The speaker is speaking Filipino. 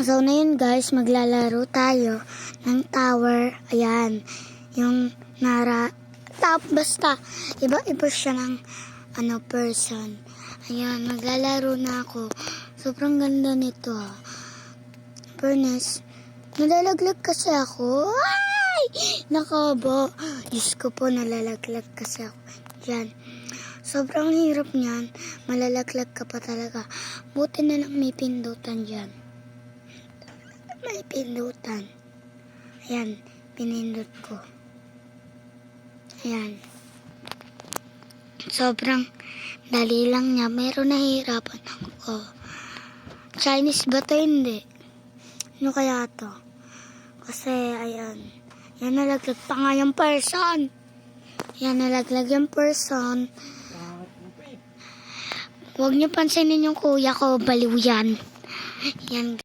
So, na yun guys, maglalaro tayo ng tower. Ayan. Yung nara... Top, basta. Iba-iba siya ng ano, person. Ayan, maglalaro na ako. Sobrang ganda nito ah. Furnace. Nalalaglag kasi ako. Ay! Nakabo. Diyos ko po, nalalaglag kasi ako. Yan. Sobrang hirap niyan. Malalaglag ka pa talaga. Buti na lang may pindutan dyan. May pindutan. Ayan, pinindot ko. Ayan. Sobrang dali lang niya. Meron nahihirapan ako. Chinese ba to? Hindi. Ano kaya to? Kasi, ayan. Yan nalaglag pa nga yung person. Yan nalaglag yung person. Huwag niyo pansinin yung kuya ko. Baliw yan. Yan